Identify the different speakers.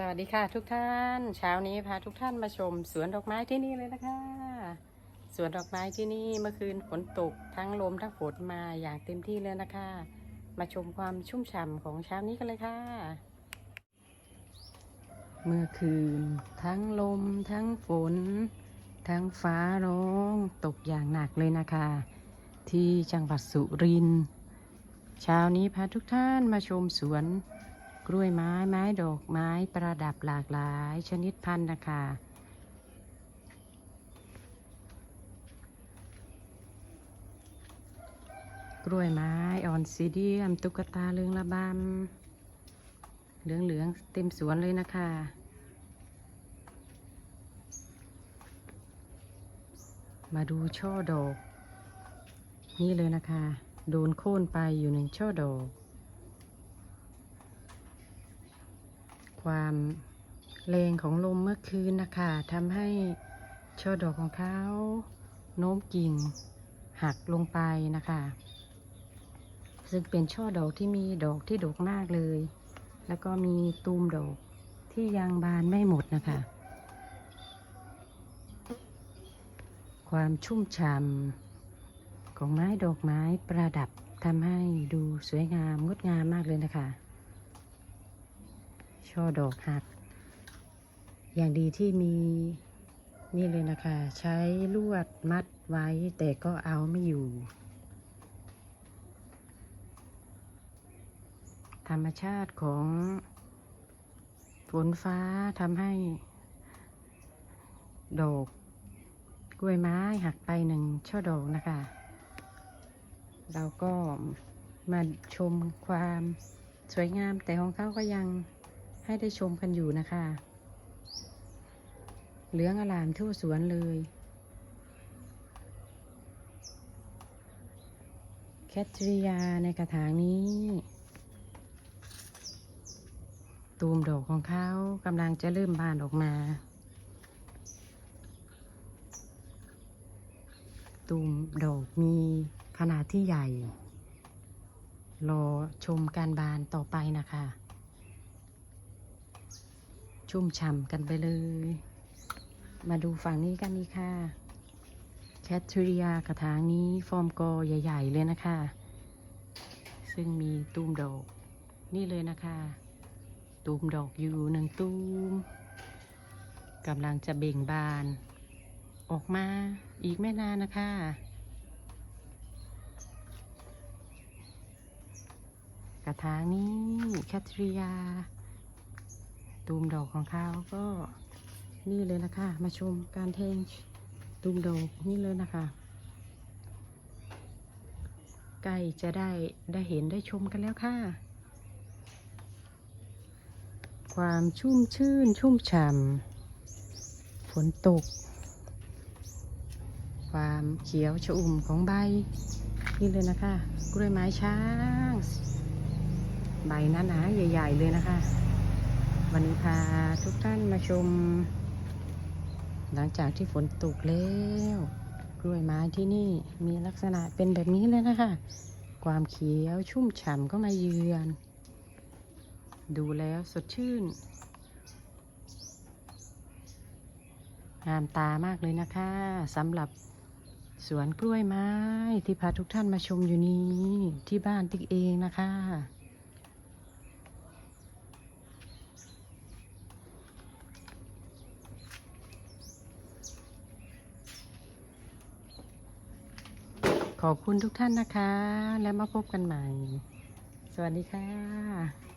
Speaker 1: สวัสดีค่ะทุกท่าน เช้านี้พาทุกท่านมาชม สวนดอกไม้ที่นี่เลยนะคะ สวนดอกไม้ที่นี่เมื่อคืนฝนตกทั้งลมทั้งฝนมาอย่างเต็มที่เลยนะคะ มาชมความชุ่มฉ่ำของเช้านี้กันเลยค่ะ เมื่อคืน ทั้งลมทั้งฝน ทั้งฟ้าร้องตกอย่างหนักเลยนะคะ ที่จังหวัดสุรินทร์เช้านี้พาทุกท่านมาชมสวน กล้วยไม้ ไม้ดอกไม้ประดับหลากหลายชนิดพันธุ์นะคะกล้วยไม้ออนซีเดียม ตุ๊กตาเรืองระบำเหลืองเหลืองๆเต็มสวนเลยนะคะ มาดูช่อดอก นี่เลยนะคะ โดนโค่นไปอยู่หนึ่งช่อดอก ความแรงของลมเมื่อคืนนะคะทำให้ช่อดอกของเขาโน้มกิ่งหักลงไปนะคะ ซึ่งเป็นช่อดอกที่มีดอกที่ดกมากเลย แล้วก็มีตูมดอกที่ยังบานไม่หมดนะคะ ความชุ่มฉ่ำของไม้ดอกไม้ประดับทำให้ดูสวยงามงดงามมากเลยนะคะ ช่อดอกหัก อย่างดีที่มีนี่เลยนะคะ ใช้ลวดมัดไว้แต่ก็เอาไม่อยู่ ธรรมชาติของฝนฟ้าทำให้ ดอกกล้วยไม้หักไปหนึ่งช่อดอกนะคะ เราก็มาชมความสวยงามแต่ของเขาก็ยัง ให้ได้ชมกันอยู่นะคะ เหลืองอลามทั่วสวนเลยแคทริยาในกระถางนี้ ตูมดอกของเขากำลังจะเริ่มบานออกมา ตูมดอกมีขนาดที่ใหญ่ รอชมการบานต่อไปนะคะ ชุ่มฉ่ำกันไปเลย มาดูฝั่งนี้กันนี่ค่ะ แคทริยากระถางนี้ฟอร์มกอใหญ่ ๆ เลยนะคะ ซึ่งมีตูมดอก นี่เลยนะคะ ตูมดอกอยู่หนึ่งตูมกำลังจะเบ่งบาน ออกมาอีกไม่นานนะคะกระถางนี้แคทริยา ตูมดอกของเขาก็นี่เลยนะคะ มาชมการเทงตูมดอกนี่เลยนะคะใกล้จะได้ได้เห็นได้ชมกันแล้วค่ะ ความชุ่มชื่นชุ่มฉ่ำฝนตก ความเขียวชอุ่มของใบ นี่เลยนะคะ กล้วยไม้ช้าง ใบหนาๆใหญ่ ๆ เลยนะคะ วันนี้พาทุกท่านมาชม หลังจากที่ฝนตกแล้วกล้วยไม้ที่นี่มีลักษณะเป็นแบบนี้เลยนะคะ ความเขียวชุ่มฉ่ำก็มาเยือน ดูแล้วสดชื่น งามตามากเลยนะคะสำหรับสวนกล้วยไม้ที่พาทุกท่านมาชมอยู่นี้ที่บ้านติ๊กเองนะคะ ขอบคุณทุกท่านนะคะ แล้วมาพบกันใหม่ สวัสดีค่ะ